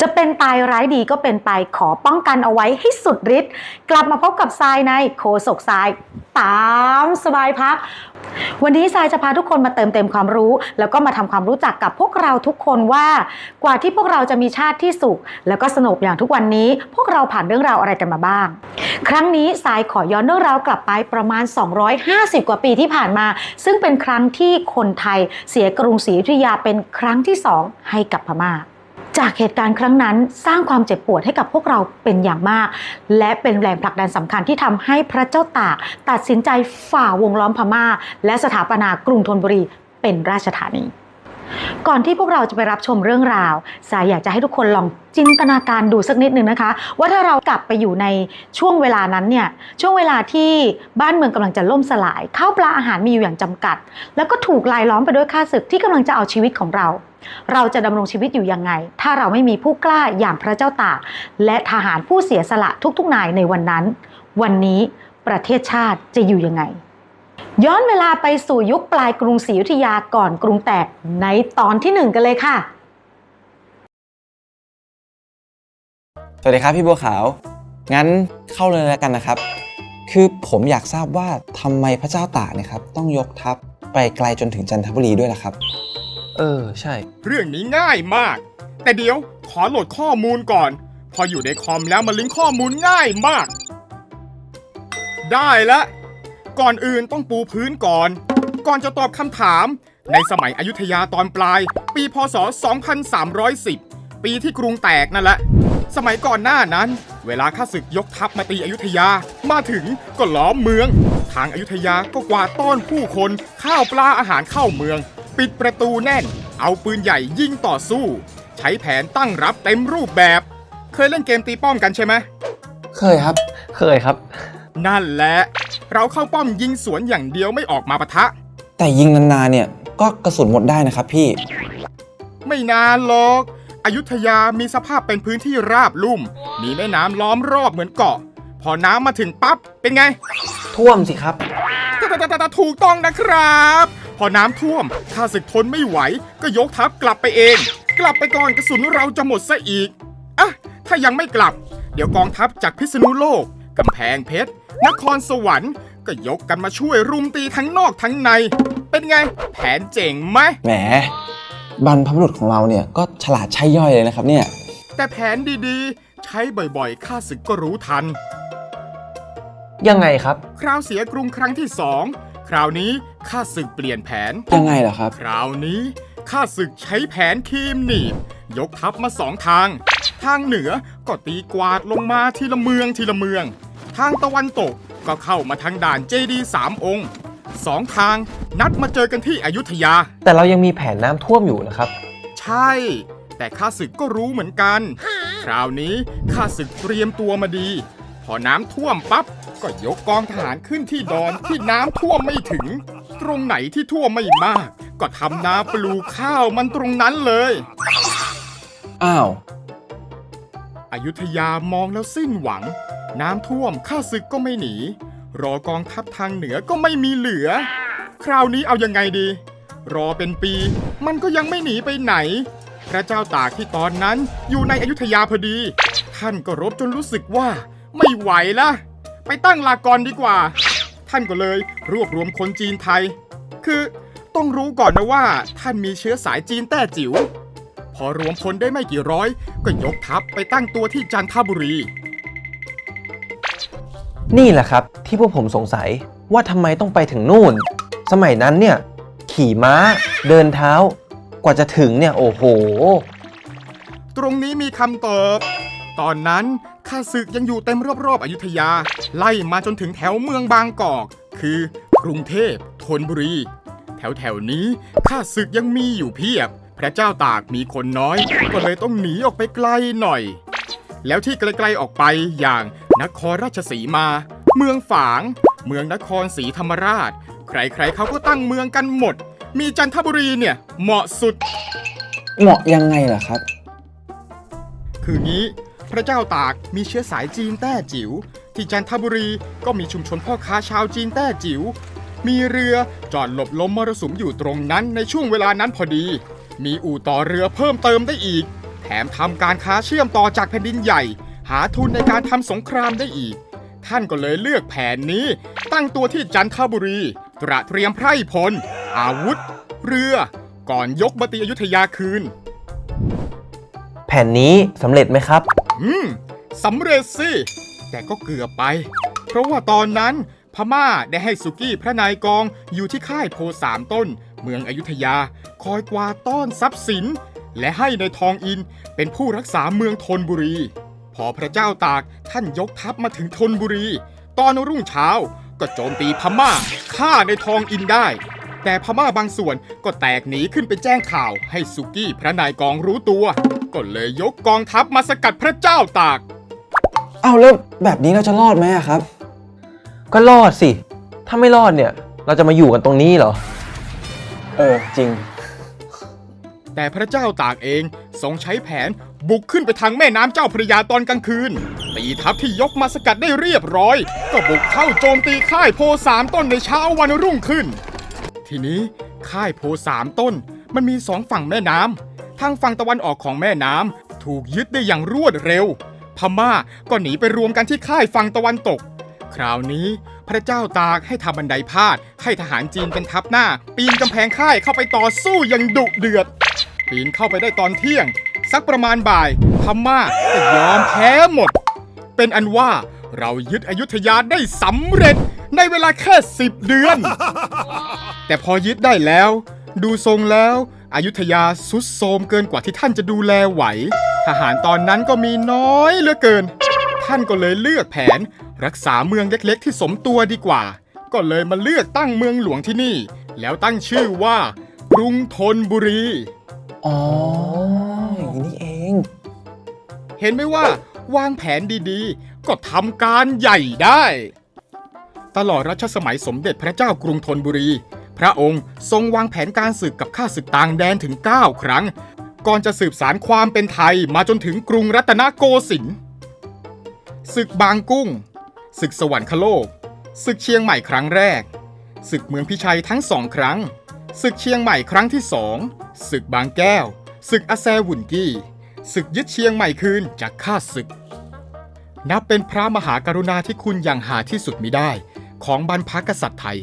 จะเป็นตายร้ายดีก็เป็นไปขอป้องกันเอาไว้ให้สุดฤทธิ์กลับมาพบกับทรายในโคศกทราย ตามสบายพัก วันนี้ทรายจะพาทุกคนมาเติมเต็มความรู้ แล้วก็มาทำความรู้จักกับพวกเราทุกคนว่า กว่าที่พวกเราจะมีชาติที่สุข แล้วก็สนุกอย่างทุกวันนี้ พวกเราผ่านเรื่องราวอะไรกันมาบ้าง ครั้งนี้ทรายขอย้อนเรื่องราวกลับไปประมาณ 250 กว่าปีที่ผ่านมา ซึ่งเป็นครั้งที่คนไทยเสียกรุงศรีอยุธยาเป็นครั้งที่สองให้กับพม่า จากเหตุการณ์ครั้งนั้นสร้างความเจ็บปวดให้กับพวกเราเป็นอย่างมาก และเป็นแรงผลักดันสำคัญที่ทำให้พระเจ้าตาก ตัดสินใจฝ่าวงล้อมพม่า และสถาปนากรุงธนบุรีเป็นราชธานี ก่อนที่พวกเราจะไปรับชมเรื่องราว สายอยากจะให้ทุกคนลองจินตนาการดูสักนิดหนึ่งนะคะ ว่าถ้าเรากลับไปอยู่ในช่วงเวลานั้นเนี่ยช่วงเวลาที่บ้านเมืองกำลังจะล่มสลายข้าวปลาอาหารมีอยู่อย่างจำกัด แล้วก็ถูกลายล้อมไปด้วยข้าศึกที่กำลังจะเอาชีวิตของเรา เราจะดำรงชีวิตอยู่ยังไง ถ้าเราไม่มีผู้กล้าอย่างพระเจ้าตากและทหารผู้เสียสละทุกๆนายในวันนั้น วันนี้ประเทศชาติจะอยู่ยังไง ย้อนเวลาไปสู่ยุคปลายกรุงศรีอยุธยาก่อนกรุงแตกในตอนที่หนึ่งกันเลยค่ะ สวัสดีครับพี่บัวขาว งั้นเข้าเลยแล้วกันนะครับ คือผมอยากทราบว่าทำไมพระเจ้าตากเนี่ยครับ ต้องยกทัพไปไกลจนถึงจันทบุรีด้วยล่ะครับ เออ ใช่ เรื่องนี้ง่ายมาก แต่เดี๋ยวขอโหลดข้อมูลก่อน พออยู่ในคอมแล้วมาลิงก์ข้อมูลง่ายมาก ได้ละ ก่อนอื่นต้องปูพื้นก่อน ก่อนจะตอบคำถาม ในสมัยอยุธยาตอนปลาย ปีพศ 2310 ปีที่กรุงแตกนั่นแหละ สมัยก่อนหน้านั้น เวลาข้าศึกยกทัพมาตีอยุธยา มาถึงก็ล้อมเมือง ทางอยุธยาก็กวาดต้อนผู้คน ข้าวปลาอาหารเข้าเมือง ปิดประตูแน่น เอาปืนใหญ่ยิงต่อสู้ ใช้แผนตั้งรับเต็มรูปแบบ เคยเล่นเกมตีป้อมกันใช่ไหม เคยครับ เคยครับ นั่นแหละ เราเข้าป้อมยิงสวนอย่างเดียวไม่ออกมาปะทะ แต่ยิงนานๆเนี่ยก็กระสุนหมดได้นะครับพี่ ไม่นานหรอก อยุธยามีสภาพเป็นพื้นที่ราบลุ่ม มีแม่น้ำล้อมรอบเหมือนเกาะ พอน้ำมาถึงปั๊บเป็นไงท่วมสิครับตะตะตะตะตะถูกต้องนะครับ พอน้ำท่วมข้าศึกทนไม่ไหว ก็ยกทัพกลับไปเอง กลับไปก่อนกระสุนเราจะหมดซะอีกอะถ้ายังไม่กลับ เดี๋ยวกองทัพจากพิษณุโลก กำแพงเพชร นครสวรรค์ ก็ยกกันมาช่วยรุมตีทั้งนอกทั้งใน เป็นไง แผนเจ๋งไหม แหมบรรพบุรุษของเราเนี่ยก็ฉลาดใช่ย่อยเลยนะครับเนี่ย แต่แผนดีๆ ใช้บ่อยๆ ข้าศึกก็รู้ทัน ยังไงครับ คราวเสียกรุงครั้งที่สอง คราวนี้ข้าศึกเปลี่ยนแผน ยังไงเหรอครับ คราวนี้ข้าศึกใช้แผนคีมหนีบ ยกทัพมาสองทาง ทางเหนือก็ตีกวาดลงมาทีละเมืองทีละเมือง ทางตะวันตกก็เข้ามาทางด่านเจดีสามองค์สองทางนัดมาเจอกันที่อยุธยา แต่เรายังมีแผนน้ำท่วมอยู่นะครับ ใช่ แต่ข้าศึกก็รู้เหมือนกัน คราวนี้ข้าศึกเตรียมตัวมาดี พอน้ำท่วมปั๊บก็ยกกองทหารขึ้นที่ดอนที่น้ำท่วมไม่ถึง ตรงไหนที่ท่วมไม่มาก ก็ทำนาปลูกข้าวมันตรงนั้นเลย อ้าว อยุธยามองแล้วสิ้นหวัง น้ำท่วมข้าศึกก็ไม่หนี รอกองทัพทางเหนือก็ไม่มีเหลือ คราวนี้เอายังไงดี รอเป็นปี มันก็ยังไม่หนีไปไหน พระเจ้าตากที่ตอนนั้นอยู่ในอยุธยาพอดี ท่านก็รบจนรู้สึกว่า ไม่ไหวละไปตั้งลากรดีกว่า ท่านก็เลยรวบรวมคนจีนไทย คือต้องรู้ก่อนนะว่า ท่านมีเชื้อสายจีนแต้จิ๋วพอรวมพลได้ไม่กี่ร้อย ก็ยกทัพไปตั้งตัวที่จันทบุรี นี่แหละครับที่พวกผมสงสัยว่าทำไมต้องไปถึงนู่น สมัยนั้นเนี่ย ขี่ม้า เดินเท้า กว่าจะถึงเนี่ย โอ้โห ตรงนี้มีคำตอบ ตอนนั้นข้าศึกยังอยู่เต็มรอบๆอยุธยา ไล่มาจนถึงแถวเมืองบางกอก คือกรุงเทพธนบุรี แถวแถวๆนี้ข้าศึกยังมีอยู่เพียบ พระเจ้าตากมีคนน้อย ก็เลยต้องหนีออกไปไกลหน่อย แล้วที่ไกลๆออกไปอย่าง นครราชสีมา เมืองฝาง เมืองนครศรีธรรมราช ใครๆเขาก็ตั้งเมืองกันหมด มีจันทบุรีเนี่ย เหมาะสุด เหมาะยังไงล่ะครับ คืองี้ พระเจ้าตากมีเชื้อสายจีนแต้จิ๋วที่จันทบุรีก็มีชุมชนพ่อค้าชาวจีนแต้จิ๋วมีเรือจอดหลบลมมรสุมอยู่ตรงนั้นในช่วงเวลานั้นพอดี มีอู่ต่อเรือเพิ่มเติมได้อีก แถแถมทำการค้าเชื่อมต่อจากแผ่นดินใหญ่ หาทุนในการทำสงครามได้อีก ท่านก็เลยเลือกแผนนี้ ตั้งตัวที่จันทบุรีตระเตรียมไพร่พล อาวุธ เรือ ก่อนยกมาตีอยุธยาคืน แผนนี้สำเร็จไหมครับ อืมสำเร็จสิ แต่ก็เกือบไป เพราะว่าตอนนั้นพม่าได้ให้สุกี้พระนายกองอยู่ที่ค่ายโพสามต้น เมืองอยุธยา คอยกวาดต้อนทรัพย์สิน และให้ในทองอินเป็นผู้รักษาเมืองธนบุรี พอพระเจ้าตากท่านยกทัพมาถึงธนบุรี ตอนรุ่งเช้าก็โจมตีพม่าฆ่าในทองอินได้ แต่พม่าบางส่วนก็แตกหนีขึ้นไปแจ้งข่าว ให้สุกี้พระนายกองรู้ตัว ก็เลยยกกองทัพมาสกัดพระเจ้าตาก เอาแล้วแบบนี้เราจะรอดไหมอะครับ ก็รอดสิ ถ้าไม่รอดเนี่ย เราจะมาอยู่กันตรงนี้เหรอ เออจริง แต่พระเจ้าตากเองทรงใช้แผน บุกขึ้นไปทางแม่น้ำเจ้าพระยาตอนกลางคืน ตีทัพที่ยกมาสกัดได้เรียบร้อย ก็บุกเข้าโจมตีค่ายโพสามต้นในเช้าวันรุ่งขึ้น ทีนี้ค่ายโพสามต้นมันมีสองฝั่งแม่น้ำทางฝั่งตะวันออกของแม่น้ำถูกยึดได้อย่างรวดเร็ว พม่าก็หนีไปรวมกันที่ค่ายฝั่งตะวันตก คราวนี้พระเจ้าตากให้ทำบันไดพาด ให้ทหารจีนเป็นทัพหน้า ปีนกำแพงค่ายเข้าไปต่อสู้อย่างดุเดือด ปีนเข้าไปได้ตอนเที่ยง สักประมาณบ่ายพม่าก็ยอมแพ้หมด เป็นอันว่าเรายึดอยุธยาได้สำเร็จในเวลาแค่สิบเดือน แต่พอยึดได้แล้ว ดูทรงแล้วอยุธยาสุดโทรมเกินกว่าที่ท่านจะดูแลไหว ทหารตอนนั้นก็มีน้อยเหลือเกิน ท่านก็เลยเลือกแผน รักษาเมืองเล็กๆ ที่สมตัวดีกว่า ก็เลยมาเลือกตั้งเมืองหลวงที่นี่ แล้วตั้งชื่อว่า กรุงธนบุรี อ๋อ เห็นไหมว่าวางแผนดีๆ ก็ทำการใหญ่ได้ ตลอดรัชสมัยสมเด็จพระเจ้ากรุงธนบุรี พระองค์ทรงวางแผนการศึกกับข้าศึกต่างแดนถึง 9 ครั้ง ก่อนจะสืบสารความเป็นไทยมาจนถึงกรุงรัตนโกสินทร์ศึกบางกุ้ง ศึกสวรรคโลก ศึกเชียงใหม่ครั้งแรก ศึกเมืองพิชัยทั้งสองครั้ง ศึกเชียงใหม่ครั้งที่สองศึกบางแก้ว ศึกอาแซวุ่นกี้ ศึกยึดเชียงใหม่คืนจากข้าศึก นับเป็นพระมหากรุณาธิคุณอย่างหาที่สุดมิได้ ของบรรพกษัตริย์ไทย